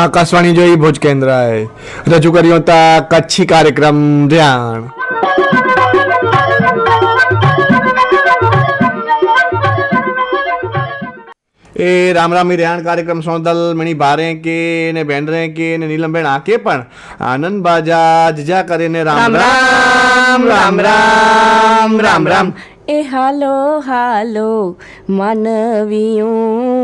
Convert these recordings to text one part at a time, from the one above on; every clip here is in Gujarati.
આકાશવાણી જોઈ ભુજ કેન્દ્રએ રજૂ કર્યો હતા કચ્છી કાર્યક્રમ ધ્યાન. એ રામ રામી રેહાણ કાર્યક્રમ સોંદલ મણી ભારે કે ને બેન્ડરે કે ને નીલમબેન આકે પણ આનંદ બાજા જજા કરીને રામ રામ રામ રામ રામ રામ એ હાલો હાલો માનવીઓ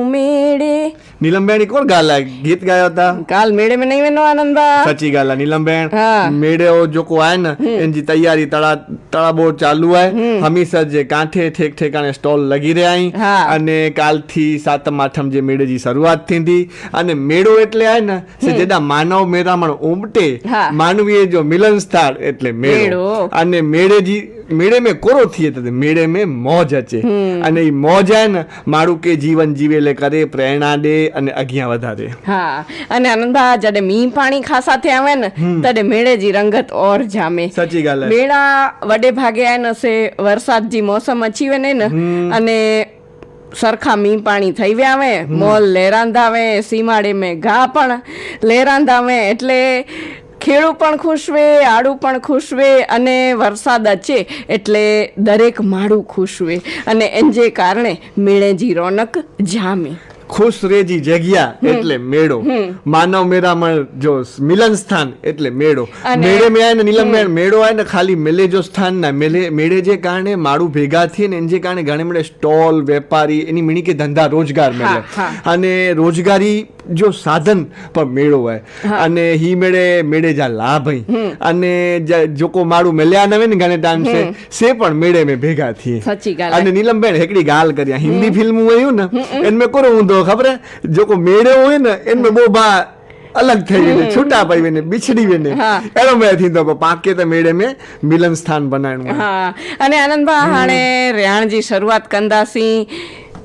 મેળે નીલમબેન એક और गाला गीत गाया था। કાલ મેળે મે નહીં મેનો આનંદ બા सच्ची गाला नीलमबेन हाँ। मेरे और जो को आए ना इनकी तैयारी तड़ा तड़ा बहुत चालू है। हमेशा जे कांठे ठेक ठेकाने स्टॉल लगी रहा। आई हाँ। અને કાલથી સાતમ આઠમ જે મેળેજી શરૂઆત થઈ હતી અને મેળો એટલે આય ને સે જેડા માનવ મેરામણ ઉમટે હા. માનવીએ જો મિલન સ્થળ એટલે મેળો મેળો. અને મેળેજી મેળે મેં કોરો થઈએ તદે મેળે મેં મોજ અચે. અને એ મોજ હે ને મારું કે જીવન જીવેલે કરે પ્રેરણા દે અને અગિયા વધારે. હા અને આનંદા જડે મી પાણી ખાસા થયા આવે ને તડે મેળે જી રંગત ઓર જામે. સાચી ગાલ. મેળા વડે ભાગે આ નસે વરસાદ જી મોસમ અચી વે ને અને સરખા મી પાણી થઈ વ્યાવે મોલ લેરાંધાવે સીમાડે મેં ઘા પણ લેરાંધાવે એટલે ખેડૂ પણ ખુશ વે આડું પણ ખુશ વે અને વરસાદ અચે એટલે દરેક માળું ખુશ વે. અને જે કારણે મેળેજી રોનક જામે. ખુશ રેજી જગ્યા એટલે મેળો. માનવ મેરામણ જો મિલન સ્થાન એટલે મેળો. મેળે મેં આય ને નીલમ મેળ મેળો આય ને ખાલી મેલે જો સ્થાન ના મેલે મેળે જે કારણે માળું ભેગા થઈએ ને એને જે કારણે ઘણે મળે સ્ટોલ વેપારી એની મીણી કે ધંધા રોજગાર મળે અને રોજગારી જો સાધન પણ મેળવાય અને હી મેળે મેળે જા લાભય અને જોકો મારું મેલ્યા નવે ને ગાને ટાઈમ છે સે પણ મેળે મેં ભેગા થઈએ અને નીલમબેન હેકડી ગાલ કર્યા. હિન્દી ફિલ્મ હોયું ને એને મેં કરો ઊંધો ખબર જોકો મેળે હોય ને એને બહુ બા અલગ થઈ ગઈને છૂટા પડી વેને બિછડી વેને એનો મે થીંદો પાકે તો મેળે મે મિલન સ્થાન બનાવ્યું હા. અને આનંદભા હાણે રેહાણજી શરૂઆત કંદાસી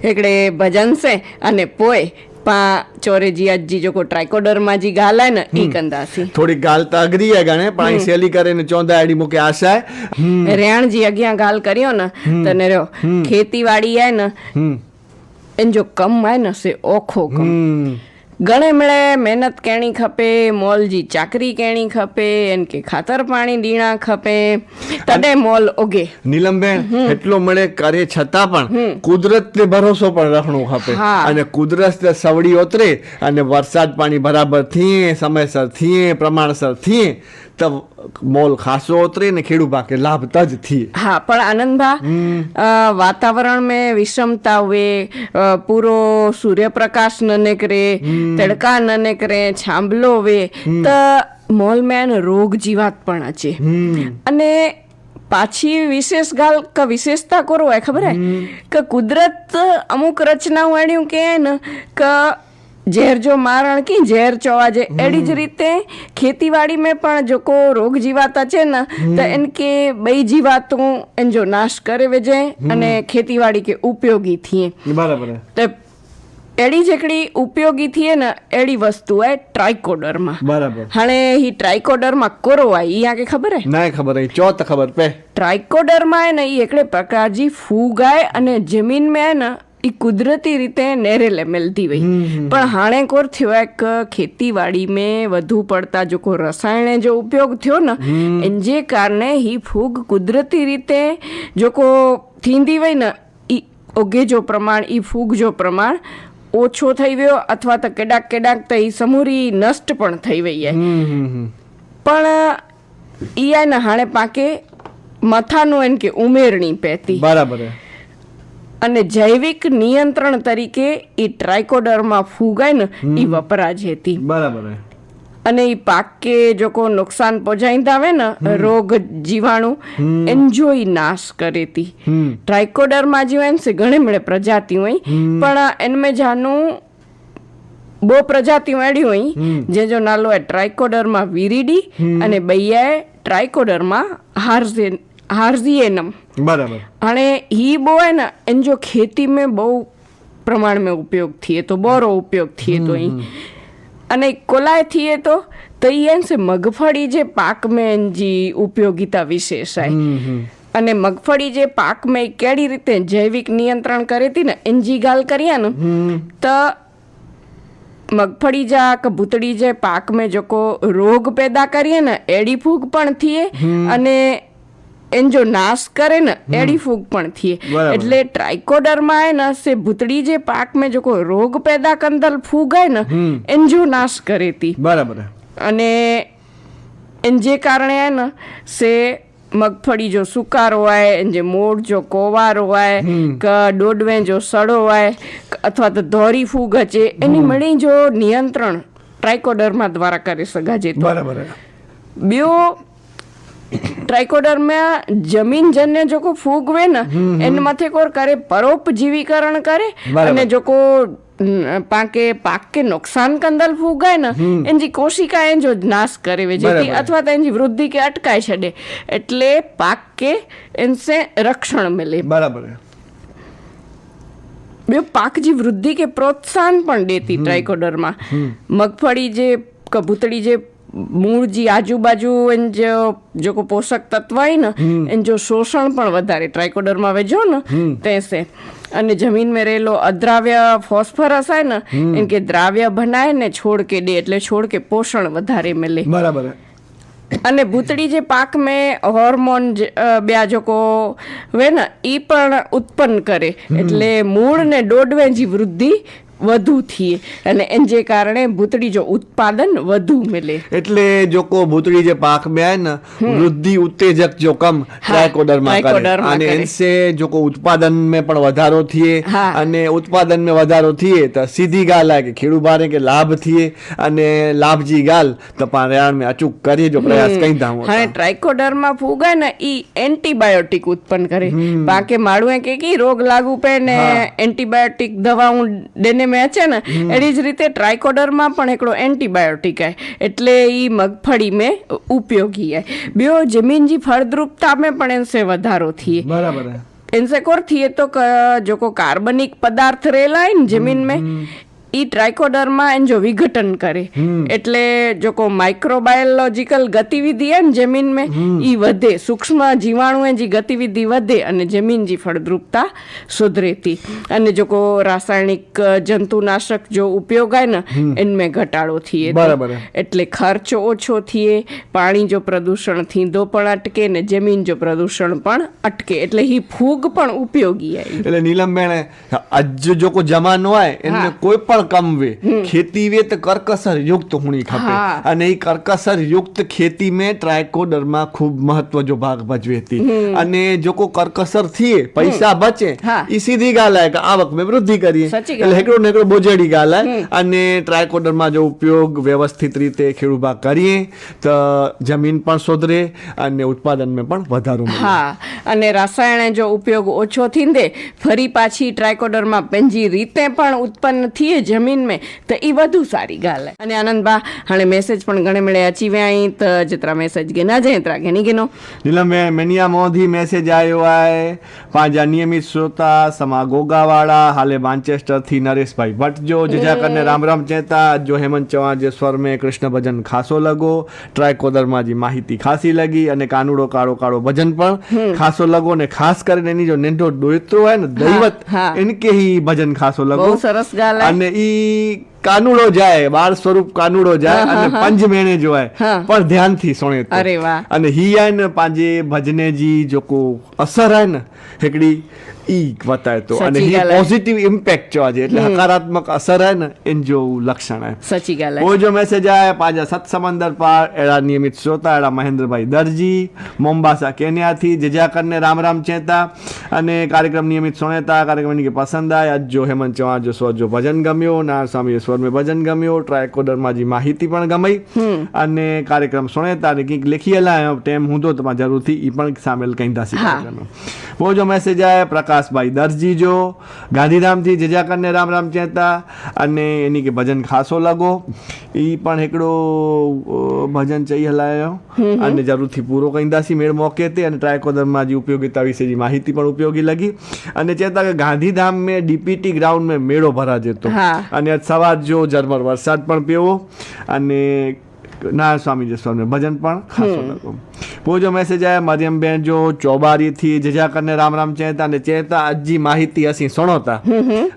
હેકડે ભજન છે અને પોય पा चोरे जी अजी जेको ट्राइकोडर्मा जी ॻाल्हि आहे न ई कंदासीं थोरी ॻाल्हि त अॻरी आहे घणे पाण सैली करे न चवंदा अहिड़ी मूंखे आशा आहे रहण जी अॻियां ॻाल्हि करियो न त निरो खेती वाड़ी आहे न इन जो कमु आहे न से ओखो कमु ગણે મળે મહેનત કેણી ખપે મોલજી ચાકરી કેણી ખપે એન કે ખાતર પાણી દીણા ખપે તડે મોલ ઓગે. નીલમબેન એટલો મળે કરે છતાં પણ કુદરતને ભરોસો પણ રાખણું ખપે. અને કુદરત સવડી ઉતરે અને વરસાદ પાણી બરાબર થીએ સમયસર થીએ પ્રમાણસર થીએ તો મોલ ખાસો ઉતરે ને ખેડૂત પાકે લાભતા જ થી. હા પણ આનંદભા વાતાવરણ મેં વિષમતા હોય પૂરો સૂર્યપ્રકાશ નને કરે તડકા ન નીકળે છાંભલો હોય તો મોલમેન રોગ જીવાત પણ છે અને પાછી વિશેષ ગાલ કે વિશેષતા કરો હોય ખબર હે? કે કુદરત અમુક રચના વાળ્યું કે ને કે ઝેર જો મારણ કી ઝેર ચોવાજે એડી જ રીતે ખેતીવાડી મેં પણ જોકો રોગ જીવાતા છે ને તો એન કે બઈ જીવાતો એન જો નાશ કરે વેજે અને ખેતીવાડી કે ઉપયોગી થીએ. બરાબર તો એડી જેકડી ઉપયોગી થઈએ ને એડી વસ્તુ હોય ટ્રાઇકોડરમાં બરાબર. હાણે હી ટ્રાઇકોડરમાં કોરો હોય ઈ આગે ખબર હે? ના ખબર હે ચો તો ખબર પે. ટ્રાઇકોડરમાં હે ને ઈ એકડે પ્રકારજી ફૂગ આય અને જમીન મે ને એ કુદરતી રીતે નેરેલે મિલતી વહી. પણ હાણે કોર થયો એક ખેતીવાડી મેં વધુ પડતા જો કોઈ રસાયણે જો ઉપયોગ થયો ને એને જે કારણે હી ફૂગ કુદરતી રીતે જો કો થીંદી વહી ને એ ઓગે જો પ્રમાણ એ ફૂગ જો પ્રમાણ ઓછો થઈ ગયો અથવા તો કેડાક કેડાક તો એ સમૂરી નષ્ટ પણ થઈ વઈ પણ ઈયાના હાણે પાકે માથાનું એમ કે ઉમેરણી પહેતી. બરાબર અને જૈવિક નિયંત્રણ તરીકે એ ટ્રાઇકોડરમાં ફૂગાય ને ઈ વપરાજ હતી બરાબર અને અને ઈ કે જો કો નુકસાન પહોંચાઈંदा આવે ને રોગ જીવાણુ એન્જો નાશ કરે તી. હમ. ટ્રાઇકોડરમાં જીવાય ને ઘણે મળે પ્રજાતિ હોય. પણ એનમે જાનું બહુ પ્રજાતિ વાળી હોય જે જો નાલો એ ટ્રાઇકોડરમાં વિરીડી અને બૈયાએ ટ્રાઇકોડરમાં હાર્ઝે હાર્ઝિએનમ. બરાબર. અને એ બહુ હે ને એને જો ખેતી મેં બહુ પ્રમાણમાં ઉપયોગ થયે તો બોરો ઉપયોગ થયે તો અહીં અને કોલાય થયે તો તો એમ છે મગફળી જે પાક પાકમાં જી ઉપયોગિતા વિશેષ આય અને મગફળી જે પાક મેં કેડી રીતે જૈવિક નિયંત્રણ કરી હતી ને એનજી ગાલ કર્યા ને તો મગફળી જા કે ભૂતળી જે પાકમાં જોકો રોગ પેદા કરીએ ને એડી ફૂગ પણ થયે અને એન જો નાશ કરે ને એડી ફૂગ પણ થઈએ. એટલે ટ્રાઇકોડરમાં હે ને સે ભૂતડી જે પાક મેં જોકો રોગ પેદા કંદલ ફૂગ હે ને એન જો નાશ કરે તી. બરાબર. અને એન જે કારણે હે ને સે મગફળી જો સુકારો હોય એન જે મોડ જો કોવારો હોય કે ડોડવે જો સડો હોય કે અથવા તો ધોરી ફૂગ છે એની મળી જો નિયંત્રણ ટ્રાઇકોડર્મા દ્વારા કરી શકાય તો. બરાબર. બ્યો ટ્રાઇકોડરમાં જમીનજન્ય જો કો ફૂગ હોય ને એના માથે કોર કરે પરોપજીવીકરણ કરે અને જો કો પાકે પાક કે નુકસાન કંદલ ફૂગાય ને એની કોશિકા એ જો નાશ કરે જેથી અથવા તો એની વૃદ્ધિ કે અટકાઈ છડે. એટલે પાક કે એનસે રક્ષણ મળે બરાબર. બે પાક જી વૃદ્ધિ કે પ્રોત્સાહન પણ દેતી ટ્રાઇકોડરમાં મગફળી જે કબૂતરી જે મૂળ જે આજુબાજુ એન જો જો કોઈ પોષક તત્વ હોય ને એને જો શોષણ પણ વધારે ટ્રાઇકોડરમાં વેજો ને તેસે. અને જમીન મેં રહેલો અદ્રાવ્ય ફોસ્ફરસ હોય ને એમ કે દ્રાવ્ય બનાય ને છોડ કે દે એટલે છોડ કે પોષણ વધારે મળે બરાબર. અને ભૂતળી જે પાક મેં હોર્મોન જે, અ, જોકો વે ને એ પણ ઉત્પન્ન કરે. એટલે મૂળ ને દોડવેજી વૃદ્ધિ વધુ થઈએ અને એને જે કારણે ભૂતડી જો ઉત્પાદન વધુ મળે એટલે જો કો ભૂતળી જે પાક મે આય ને વૃદ્ધિ ઉત્તેજક જો કમ ટ્રાયકોડરમાં કરે. અને એનસે જો કો ઉત્પાદન મે પણ વધારો થઈએ અને ઉત્પાદન મે વધારો થઈએ તો સીધી ગાલ આ કે ખેડૂ બારે કે લાભ થઈએ અને લાભજી ગાલ તો પારાયણ મે અચૂક કરીએ જો પ્રયાસ કઈ દામ હા ટ્રાયકોડરમાં ફૂગા ને ઈ એન્ટીબાયોટિક ઉત્પન્ન કરે. બાકે માળું કે કી રોગ લાગુ પે ને એન્ટીબાયોટિક દવા હું દેને મેં છે ને એડી જ રીતે ટ્રાયકોડરમાં પણ એકડો એન્ટીબાયોટિક આય. એટલે એ મગફળી મેં ઉપયોગી આય. બ્યો જમીન જી ફળદ્રુપતામાં પણ એનસે વધારો થઈએ બરાબર એનસે કોર થઈએ તો જો કો કાર્બનિક પદાર્થ રહેલા ને જમીન મેં ઈ ટ્રાઇકોડરમાં એન જો વિઘટન કરે. એટલે જો કો માઇક્રોબાયોલોજિકલ ગતિવિધિ હે ને જમીન में ઈ વધે. સૂક્ષ્મ જીવાણુ જી ગતિવિધિ વધે અને જમીન જી ફળદ્રુપતા સુધરેતી. અને જો કો રાસાયણિક જંતુનાશક જો ઉપયોગ હોય ને એનમે ઘટાડો થઈએ. બરાબર. એટલે ખર્ચ ઓછો થઈએ પાણી જો પ્રદૂષણ થીંદો પણ અટકે ને જમીન જો પ્રદૂષણ પણ અટકે. એટલે ઈ ફૂગ પણ ઉપયોગી આવી એટલે નીલમબેન આજ જો કો જમાનો હોય એને કોઈ પણ કમ વે ખેતી વે તો કરકસર યુક્ત હોણી ખપે. અને એ કરકસર યુક્ત ખેતી में ટ્રાયકોડર્મા ખૂબ મહત્વ જો ભાગ ભજવે હતી. અને જો કો કરકસરથી પૈસા બચે એ સીધી ગાલ કે આવક में વૃદ્ધિ કરીએ એટલે હેકડો નેકડો બોજેડી ગાલ અને ટ્રાયકોડર્મા જો ઉપયોગ વ્યવસ્થિત રીતે ખેડૂભા કરીએ તો જમીન પણ સુધરે અને ઉત્પાદનમાં પણ વધારો હા. અને રસાયણ જો ઉપયોગ ઓછો થીંદે ફરી પાછી ટ્રાયકોડર્મા પેંજી રીતે પણ ઉત્પન્ન થઈએ જમીन में त ई वधू सारी ॻाल्हि आहे अने आनंद भाउ हाणे मैसेज पण घणे मिड़े अची विया आहीं त जेतिरा मैसेज गिना जाए एतिरा गिनी गिनो नीलम में मिनिया मोदी मैसेज आयो आहे पंहिंजा नियमित श्रोता समा गोगा वारा हाले मांचेस्टर थी नरेश भाई भट्ट जो जिजा कने राम राम चए था जो हेमंत चौहान जे स्वर में कृष्ण भजन खासो लॻो ट्राइकोदरमा जी माहिती खासी लॻी अने कानूड़ो काड़ो काड़ो भजन पण खासो लॻो ने ख़ासि करे एनी जो नंढो डोएतरो आहे न दैवत इनखे ई भजन खासो लॻो સરસ ॻाल्हि आहे અને ઈ કાનુડો જાય બાર સ્વરૂપ કાનુડો જાય અને પંજ મેણે જોવાય. પણ ધ્યાનથી સોણે અરે વાહ. અને હિયાય ને પાંજે ભજનેજી જો કો અસર આય ને હેકડી ઈ બતાય તો. અને હી પોઝિટિવ ઇમ્પેક્ટ જો આજે એટલે હકારાત્મક અસર આય ને એન જો લક્ષણ આય સચી ગાલ ઓ જો મેસેજ આય પાંજા સત સમંદર પાર એડા નિયમિત શ્રોતા એડા મહેન્દ્રભાઈ દરજી મોમ્બાસા કેન્યા થી જજા કરને રામ રામ ચેતા અને કાર્યક્રમ નિયમિત સોનેતા કાર્યક્રમની પસંદ આય. આજ જો હેમંત ચૌહાણ જો સ્વજો ભજન ગમ્યો ના સ્વામી ઈશ્વરને ભજન ગમ્યું ટ્રાયકોડરમાં જે માહિતી પણ ગમાઈ. અને કાર્યક્રમ સુણે તારે કંઈક લખી એલા ટેમ હું તો તમારે જરૂરથી એ પણ સામેલ કઈ દાસી वो जो મેસેજ આયા પ્રકાશભાઈ દરજી જો ગાંધીધામથી જજા કરને રામ રામ ચેતા અને એની કે ભજન ખાસો લાગો. એ પણ હિકડો ભજન ચઈ હલાયો. અને જરૂરથી પૂરો કઈંદાસી મેળ મોકે તે અને ટ્રાયકોદરમાં જે ઉપયોગિતા વિશેની માહિતી પણ ઉપયોગી લાગી. અને ચેતા કે ગાંધીધામ મેં ડીપીટી ગ્રાઉન્ડ મેં મેળો ભરા જતો. અને સવાર સવાર જો ઝરમર વરસાદ પણ પીવો અને નારાયણ સ્વામી જે સ્વામી ભજન પણ ખાસો લગો પોજો મેસેજ આયા મરિયમબેન જો ચોબારીથી જજાકરને જજા કરને રામ રામ ચેતા અને ચેતા અજી માહિતી અસી સણોતા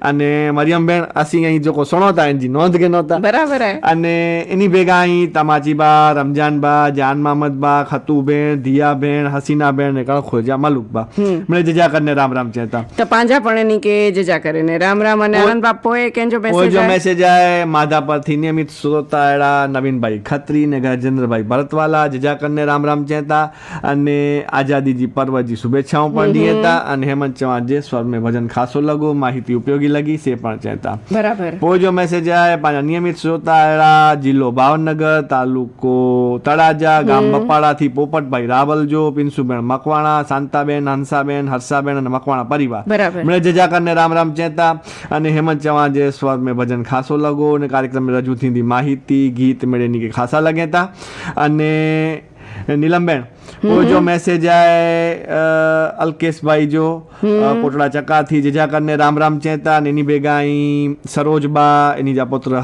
અને મરિયમબેન અસી અહીં જોકો સણોતા એની નોંધ કે નહોતા બરાબર અને એની ભેગા અહીં તમાચી બા રમજાન બા જાન મામદબા બા ખતુ બેન દિયા બેન હસીના બેન ને કણ ખોજા મલુક બા મને જજા કરને રામ રામ ચેતા તો પાંજા પણ કે જજા કરીને રામ રામ અને આનંદ બાપોએ કેજો મેસેજ જો? મેસેજ આય માધાપરથી નિયમિત શ્રોતાળા નવીનભાઈ ખત્રી ને ગજેન્દ્રભાઈ ભરતવાલા જજાકરને રામ રામ ચેતા હતા અને આઝાદીજી પર્વજી શુભેચ્છાઓ પણ દી હતા અને હેમંત ચૌહાણ જે સ્વર મેં ભજન ખાસો લગો માહિતી ઉપયોગી લગી સે પણ ચહેતા. બરાબર. પોજો મેસેજ આયા પાંચ નિયમિત શ્રોતા જિલ્લો ભાવનગર તાલુકો તળાજા ગામ બપાડાથી પોપટભાઈ રાવલ રાવલજો પિન્સુબેન મકવાણા શાંતાબેન હંસાબેન હર્ષાબેન અને મકવાણા પરિવાર. બરાબર. જજાકરને રામ રામ ચેતા અને હેમંત ચૌહાણ જે સ્વર મેં ભજન ખાસો લગો અને કાર્યક્રમ રજૂ થી માહિતી ગીત મેળેની કે ખાસા લગેતા. અને અને નીલમબેન वो जो मैसेज आए अलकेश भाई जो કોટડા ચકાથી જજાકરને રામ રામ ચેતા ને એની સરોજબા એની જા પુત્ર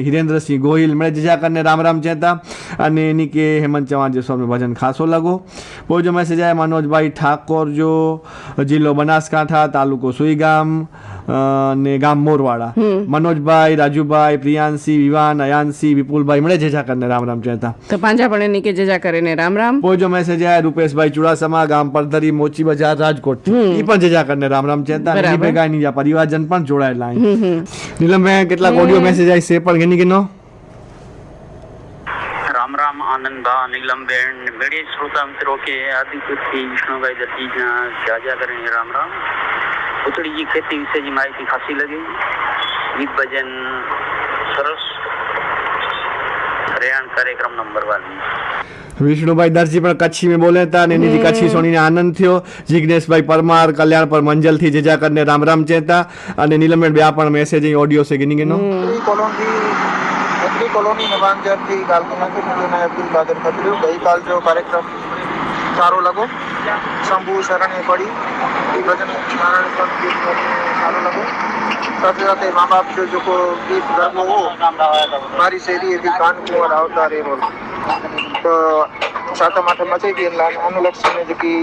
હિરેન્દ્રસિંહ ગોહિલ મળે જજાકરને રામ રામ ચેતા અને એની કે હેમંત ચૌહાણ જે સ્વામી ભજન ખાસો લગો બહુ જો મેસેજ આવ્યા મનોજભાઈ ઠાકોર જો જિલ્લો બનાસકાંઠા તાલુકો સુઈગામ ને ગામ મોરવાડા મનોજભાઈ રાજુભાઈ પ્રિયાંશી વિવાન અયાંશી વિપુલભાઈ મળે જજાકરને રામ રામ ચેતા તો પાંજા પણ એની કે જજાકરને રામ રામ જો મેસેજ આયા રૂપેશભાઈ ચુડાસમા ગામ પડધરી મોચી બજાર રાજકોટ. એ પણ જજા કરીને રામ રામ ચેતા ભેગા ની પરિવારજન પણ જોડાયેલા અહીં. નીલમભાઈ કેટલાક ઓડિયો મેસેજ આવી છે પણ ગની ગનો સરસ કાર્યક્રમ નંબર વન વિષ્ણુભાઈ દરજી પણ કચ્છી મેં બોલે હતા અને એની કચ્છી સોનીને આનંદ થયો. જિજ્ઞેશભાઈ પરમાર કલ્યાણ પર મંજલથી જેજા કરીને રામ રામ ચેતા અને નીલમબેન બે આ પણ મેસેજ અહીં ઓડિયો છે કોલોની એગ્રી કોલોની નવાંજરથી ગાલકુનાથી મને અબ્દુલ કાદર ખત્રી ગઈકાલ જો કાર્યક્રમ સારો લાગો શંભુ શરણે પડી. એ ભજન પણ સારું લાગુ સાથે સાથે મા બાપ જો જો ગીત ધર્મ હો મારી કાન કાનકુંવર આવતા રે બોલ તો સાતમ આઠમ મચાઈ ગઈ એટલે અનુલક્ષીને જે કી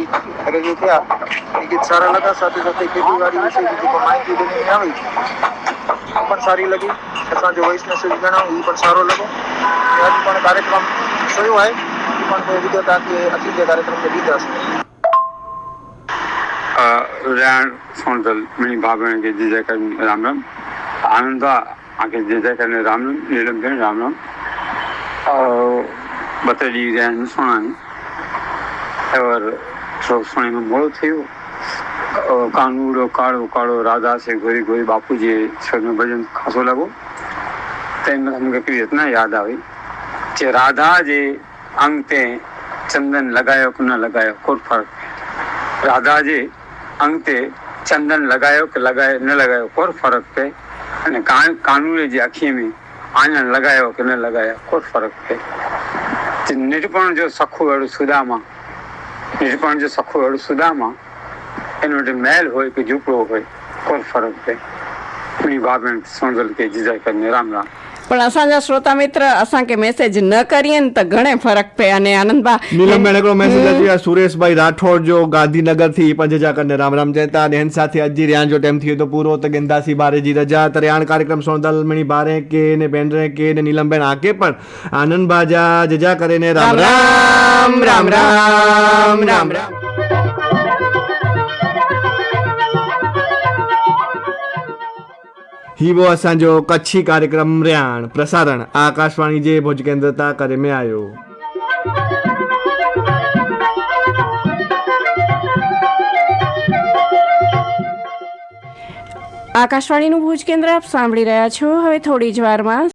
રજૂ થયા એ ગીત સારા લગા સાથે સાથે ખેતીવાડી વિશે જે માહિતી બની આવી એ પણ સારી લગી સાંજે વોઇસ મેસેજ ગણાવ એ પણ સારો લાગ્યો હજી પણ કાર્યક્રમ થયું હોય એ પણ વિગત આખી અખિલ કાર્યક્રમ લીધા છે રાણ સોનતલ મેરી ભાભણ કે જે જય રામ રામ, આનંદ આખે જે જય કરીને રામ રામ નીલમબેન રામ રામ. બતડી રહ્યા સોણાની એવર સોણીમાં મોડું થયું. કાનુડો કાળો કાળો રાધા છે, ગોરી ગોરી બાપુજી સ્વર્ણ ભજન ખાસો લાગો. તેમાં તમને કેવી રીતના યાદ આવી. જે રાધા, જે અંતે ચંદન લગાયો કે ન લગાયો કોઈ ફરક. રાધા જે અંતે ચંદન લગાયો કે લગાયો, ન લગાયો, કોઈ ફરક પે અને કાનૂને જે આખીમાં આનંદ લગાયો કે ન લગાયો, કોઈ ફરક પે નિરૂપણ જો સખું વેળું સુદામાં નિરૂપણ જો સખું વેળું સુદામાં, એનો જે મહેલ હોય કે ઝૂંપડો હોય, કોઈ ફરક પે ઘણી ભાવે સમજલ કે જીજા કરીને રામ રામ. પણ અસાંજા શ્રોતા મિત્ર અસાંखे મેસેજ ન કરીએ ને તો ઘણે ફરક પે અને આનંદબા भाई એકડો મેસેજ गांधीनगर સુરેશભાઈ રાઠોડ જો ગાંધીનગરથી ઈ પણ જજા કરને રામ રામ ચેતા અને એની સાથે અજી રેહાન જો ટાઈમ થયો તો પૂરો તો ગેંદાસી બારેજી રજા તો રેહાન કાર્યક્રમ સોનદલ મણી બારે કે ને બેનરે કે ને નીલમબેન આકે પણ આનંદ બાજા જજા કરે ને રામ રામ રામ રામ રામ રામ. હીવો અસાંજો કચ્છી કાર્યક્રમ રિયાણ પ્રસારણ આકાશવાણી જે ભુજ કેન્દ્રતા કરે મેં આવ્યો આકાશવાણીનું ભુજ કેન્દ્ર આપ સાંભળી રહ્યા છો. હવે થોડી જ વારમાં